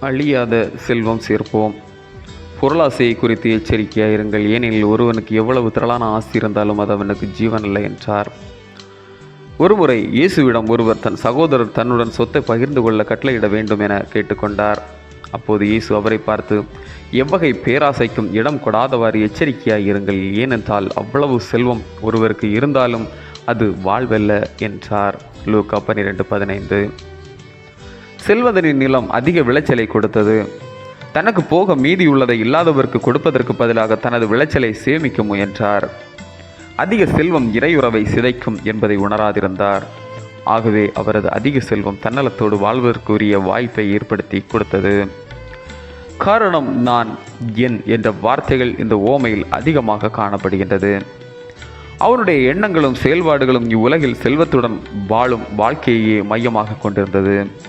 அழியாத செல்வம் சேர்ப்போம். பொருளாசையை குறித்து எச்சரிக்கையாக இருங்கள். ஏனெனில் ஒருவனுக்கு எவ்வளவு திரளான ஆஸ்தி இருந்தாலும் அது அவனுக்கு ஜீவன் இல்லை என்றார். ஒருமுறை இயேசுவிடம் ஒருவர் தன் சகோதரர் தன்னுடன் சொத்தை பகிர்ந்து கொள்ள கட்டளையிட வேண்டும் என கேட்டுக்கொண்டார். அப்போது இயேசு அவரை பார்த்து எவ்வகை பேராசைக்கும் இடம் கொடாதவாறு எச்சரிக்கையாக இருங்கள். ஏனென்றால் அவ்வளவு செல்வம் ஒருவருக்கு இருந்தாலும் அது வாழ்வெல்ல என்றார். லூக்கா பன்னிரெண்டு பதினைந்து. செல்வதனின் நிலம் அதிக விளைச்சலை கொடுத்தது. தனக்கு போக மீதியுள்ளதை இல்லாதவருக்கு கொடுப்பதற்கு பதிலாக தனது விளைச்சலை சேமிக்க முயன்றார். அதிக செல்வம் இறையுறவை சிதைக்கும் என்பதை உணராதிருந்தார். ஆகவே அவரது அதிக செல்வம் தன்னலத்தோடு வாழ்வதற்குரிய வாய்ப்பை ஏற்படுத்தி கொடுத்தது. காரணம் நான் என் என்ற வார்த்தைகள் இந்த ஓமையில் அதிகமாக காணப்படுகின்றது. அவனுடைய எண்ணங்களும் செயல்பாடுகளும் இவ்வுலகில் செல்வத்துடன் வாழும் வாழ்க்கையே மையமாக கொண்டிருந்தது.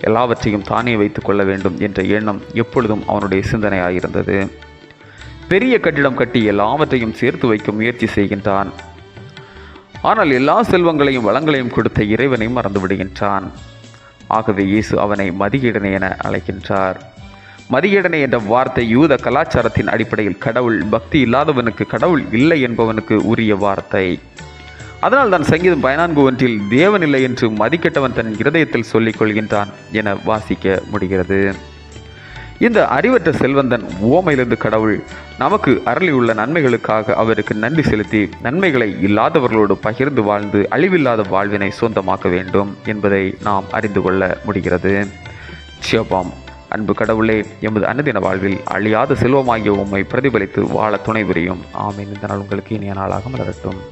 எல்லாவற்றையும் தானே வைத்துக்கொள்ள வேண்டும் என்ற எண்ணம் எப்பொழுதும் அவனுடைய சிந்தனையாயிருந்தது. பெரிய கட்டிடம் கட்டி எல்லாவற்றையும் சேர்த்து வைக்க முயற்சி செய்கின்றான். ஆனால் எல்லா செல்வங்களையும் வளங்களையும் கொடுத்த இறைவனை மறந்து விடுகின்றான். ஆகவே இயேசு அவனை மதிகீடனை என அழைக்கின்றார். மதிகீடனை என்ற வார்த்தை யூத கலாச்சாரத்தின் அடிப்படையில் கடவுள் பக்தி இல்லாதவனுக்கு கடவுள் இல்லை என்பவனுக்கு உரிய வார்த்தை. அதனால் தான் சங்கீதம் பதினான்கு ஒன்றில் தேவன் இல்லை என்று மதிக்கெட்டவன் தன் இருதயத்தில் சொல்லிக் கொள்கின்றான் என வாசிக்க முடிகிறது. இந்த அறிவற்ற செல்வந்தன் ஓமையிலிருந்து கடவுள் நமக்கு அருளியுள்ள நன்மைகளுக்காக அவருக்கு நன்றி செலுத்தி நன்மைகளை இல்லாதவர்களோடு பகிர்ந்து வாழ்ந்து அழிவில்லாத வாழ்வினை சொந்தமாக்க வேண்டும் என்பதை நாம் அறிந்து கொள்ள முடிகிறது. சிவபாம் அன்பு கடவுளே எமது அன்னதின வாழ்வில் அழியாத செல்வமாகிய உம்மை பிரதிபலித்து வாழ துணை புரியும். ஆமீன். இந்த நாள் உங்களுக்கு இனிய நாளாக மலரட்டும்.